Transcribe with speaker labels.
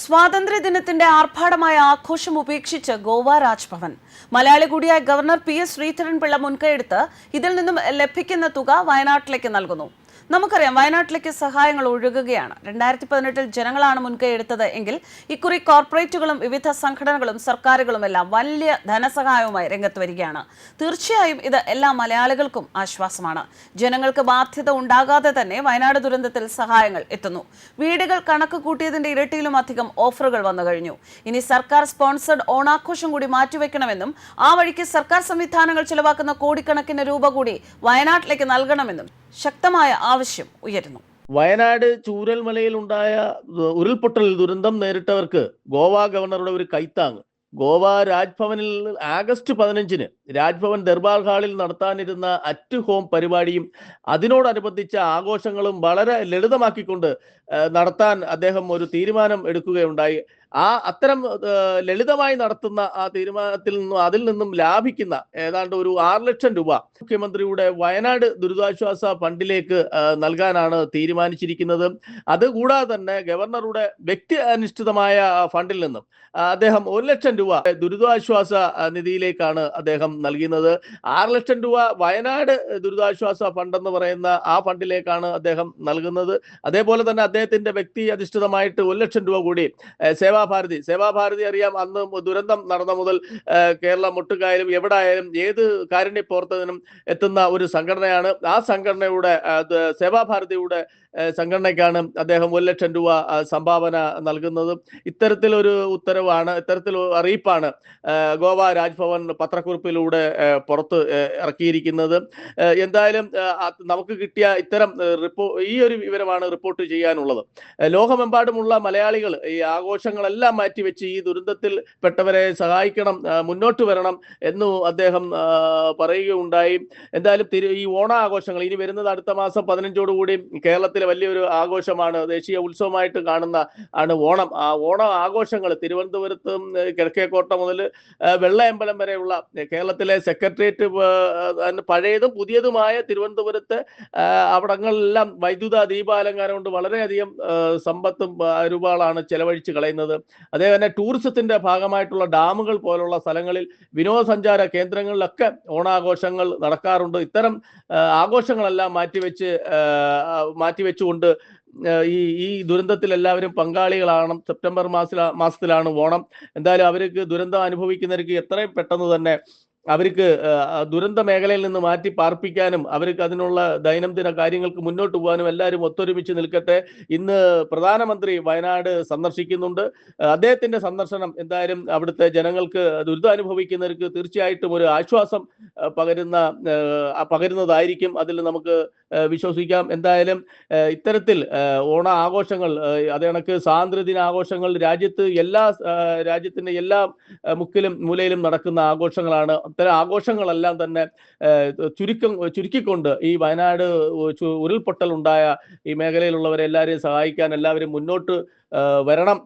Speaker 1: സ്വാതന്ത്ര്യദിനത്തിന്റെ ആർഭാടമായ ആഘോഷം ഉപേക്ഷിച്ച് ഗോവ രാജ്ഭവൻ. മലയാളി കൂടിയായ ഗവർണർ പി എസ് ശ്രീധരൻപിള്ള മുൻകൈയെടുത്ത് ഇതിൽ നിന്നും ലഭിക്കുന്ന തുക വയനാട്ടിലേക്ക് നൽകുന്നു. നമുക്കറിയാം വയനാട്ടിലേക്ക് സഹായങ്ങൾ ഒഴുകുകയാണ്. രണ്ടായിരത്തി പതിനെട്ടിൽ ജനങ്ങളാണ് മുൻകൈ എടുത്തത് എങ്കിൽ ഇക്കുറി കോർപ്പറേറ്റുകളും വിവിധ സംഘടനകളും സർക്കാരുകളും എല്ലാം വലിയ ധനസഹായവുമായി രംഗത്ത് വരികയാണ്. തീർച്ചയായും ഇത് എല്ലാ മലയാളികൾക്കും ആശ്വാസമാണ്. ജനങ്ങൾക്ക് ബാധ്യത ഉണ്ടാകാതെ തന്നെ വയനാട് ദുരന്തത്തിൽ സഹായങ്ങൾ എത്തുന്നു. വീടുകൾ കണക്ക് കൂട്ടിയതിന്റെ ഇരട്ടിയിലും അധികം ഓഫറുകൾ വന്നു കഴിഞ്ഞു. ഇനി സർക്കാർ സ്പോൺസർഡ് ഓണാഘോഷം കൂടി മാറ്റിവെക്കണമെന്നും ആ വഴിക്ക് സർക്കാർ സംവിധാനങ്ങൾ ചെലവാക്കുന്ന കോടിക്കണക്കിന് രൂപ കൂടി വയനാട്ടിലേക്ക് നൽകണമെന്നും ശക്തമായ ആവശ്യം ഉയരുന്നു.
Speaker 2: വയനാട് ചൂരൽമലയിൽ ഉണ്ടായ ഉരുൾപൊട്ടൽ ദുരന്തം നേരിട്ടവർക്ക് ഗോവ ഗവർണറുടെ ഒരു കൈത്താങ്. ഗോവ രാജ്ഭവനിൽ ആഗസ്റ്റ് പതിനഞ്ചിന് രാജ്ഭവൻ ദർബാർ ഹാളിൽ നടത്താനിരുന്ന അറ്റ് ഹോം പരിപാടിയും അതിനോടനുബന്ധിച്ച ആഘോഷങ്ങളും വളരെ ലളിതമാക്കിക്കൊണ്ട് നടത്താൻ അദ്ദേഹം ഒരു തീരുമാനം എടുക്കുകയുണ്ടായി. ആ അത്തരം ലളിതമായി നടത്തുന്ന ആ തീരുമാനത്തിൽ നിന്നും അതിൽ നിന്നും ലാഭിക്കുന്ന ഏതാണ്ട് ഒരു ആറ് ലക്ഷം രൂപ മുഖ്യമന്ത്രിയുടെ വയനാട് ദുരിതാശ്വാസ ഫണ്ടിലേക്ക് നൽകാനാണ് തീരുമാനിച്ചിരിക്കുന്നത്. അതുകൂടാതെ തന്നെ ഗവർണറുടെ വ്യക്തി അനിഷ്ഠിതമായ ഫണ്ടിൽ നിന്നും അദ്ദേഹം ഒരു ലക്ഷം രൂപ ദുരിതാശ്വാസ നിധിയിലേക്കാണ് അദ്ദേഹം നൽകുന്നത് ആറ് ലക്ഷം രൂപ വയനാട് ദുരിതാശ്വാസ ഫണ്ട് എന്ന് പറയുന്ന ആ ഫണ്ടിലേക്കാണ് അദ്ദേഹം നൽകുന്നത്. അതേപോലെ തന്നെ അദ്ദേഹത്തിന്റെ വ്യക്തി അധിഷ്ഠിതമായിട്ട് ഒരു ലക്ഷം രൂപ കൂടി ഏഹ്, സേവാഭാരതി. സേവാഭാരതി അറിയാം അന്ന് ദുരന്തം നടന്ന മുതൽ കേരള മുട്ടുകായാലും എവിടെ ആയാലും ഏത് കാരുണ്യ പ്രവർത്തകനും എത്തുന്ന ഒരു സംഘടനയാണ്. ആ സംഘടനയുടെ സേവാഭാരതിയുടെ സംഘടനയ്ക്കാണ് അദ്ദേഹം ഒരു ലക്ഷം രൂപ സംഭാവന നൽകുന്നത് ഇത്തരത്തിലൊരു ഉത്തരവാണ് ഇത്തരത്തിൽ അറിയിപ്പാണ് ഗോവ രാജ്ഭവൻ പത്രക്കുറിപ്പിലൂടെ പുറത്ത് ഇറക്കിയിരിക്കുന്നത്. എന്തായാലും നമുക്ക് കിട്ടിയ ഇത്തരം റിപ്പോ ഈ ഒരു വിവരമാണ് റിപ്പോർട്ട് ചെയ്യാനുള്ളത്. ലോകമെമ്പാടുമുള്ള മലയാളികൾ ഈ ആഘോഷങ്ങളെല്ലാം മാറ്റിവെച്ച് ഈ ദുരന്തത്തിൽ പെട്ടവരെ സഹായിക്കണം മുന്നോട്ട് വരണം എന്നു അദ്ദേഹം പറയുകയുണ്ടായി. എന്തായാലും ഈ ഓണാഘോഷങ്ങൾ ഇനി വരുന്നത് അടുത്ത മാസം പതിനഞ്ചോടുകൂടി കേരളത്തിലെ വലിയൊരു ആഘോഷമാണ് ദേശീയ ഉത്സവമായിട്ട് കാണുന്ന ആണ് ഓണം. ആ ഓണം ആഘോഷങ്ങൾ തിരുവനന്തപുരത്തും കിഴക്കേക്കോട്ട മുതൽ വെള്ളയമ്പലം വരെയുള്ള കേരളത്തിലെ സെക്രട്ടേറിയറ്റ് പഴയതും പുതിയതുമായ തിരുവനന്തപുരത്തെ അവിടങ്ങളിലെല്ലാം വൈദ്യുത ദീപാലങ്കാരം കൊണ്ട് വളരെയധികം സമ്പത്തും രൂപകളാണ് ചെലവഴിച്ച് കളയുന്നത്. അതേ തന്നെ ടൂറിസത്തിന്റെ ഭാഗമായിട്ടുള്ള ഡാമുകൾ പോലുള്ള സ്ഥലങ്ങളിൽ വിനോദസഞ്ചാര കേന്ദ്രങ്ങളിലൊക്കെ ഓണാഘോഷങ്ങൾ നടക്കാറുണ്ട്. ഇത്തരം ആഘോഷങ്ങളെല്ലാം മാറ്റിവെച്ച് ആഹ്, മാറ്റിവെച്ചുകൊണ്ട് ആഹ്, ഈ ഈ ദുരന്തത്തിൽ എല്ലാവരും പങ്കാളികളാണ് സെപ്റ്റംബർ മാസ മാസത്തിലാണ് ഓണം. എന്തായാലും അവർക്ക് ദുരന്തം അനുഭവിക്കുന്നവർക്ക് എത്രയും പെട്ടെന്ന് തന്നെ അവർക്ക് ദുരന്ത മേഖലയിൽ നിന്ന് മാറ്റി പാർപ്പിക്കാനും അവർക്ക് അതിനുള്ള ദൈനംദിന കാര്യങ്ങൾക്ക് മുന്നോട്ട് പോകാനും എല്ലാവരും ഒത്തൊരുമിച്ച് നിൽക്കട്ടെ. ഇന്ന് പ്രധാനമന്ത്രി വയനാട് സന്ദർശിക്കുന്നുണ്ട്. അദ്ദേഹത്തിന്റെ സന്ദർശനം എന്തായാലും അവിടുത്തെ ജനങ്ങൾക്ക് ദുരിതം അനുഭവിക്കുന്നവർക്ക് തീർച്ചയായിട്ടും ഒരു ആശ്വാസം പകരുന്ന പകരുന്നതായിരിക്കും അതിൽ നമുക്ക് വിശ്വസിക്കാം. എന്തായാലും ഇത്തരത്തിൽ ഓണ ആഘോഷങ്ങൾ അതേ കണക്ക് സ്വാതന്ത്ര്യദിന ആഘോഷങ്ങൾ രാജ്യത്ത് എല്ലാ രാജ്യത്തിന്റെ എല്ലാ മുക്കിലും മൂലയിലും നടക്കുന്ന ആഘോഷങ്ങളാണ് അത്തരം ആഘോഷങ്ങളെല്ലാം തന്നെ ചുരുക്കം ചുരുക്കിക്കൊണ്ട് ഈ വയനാട് ഉരുൾപൊട്ടൽ ഉണ്ടായ ഈ മേഖലയിലുള്ളവരെ എല്ലാവരെയും സഹായിക്കാൻ എല്ലാവരും മുന്നോട്ട് വരണം.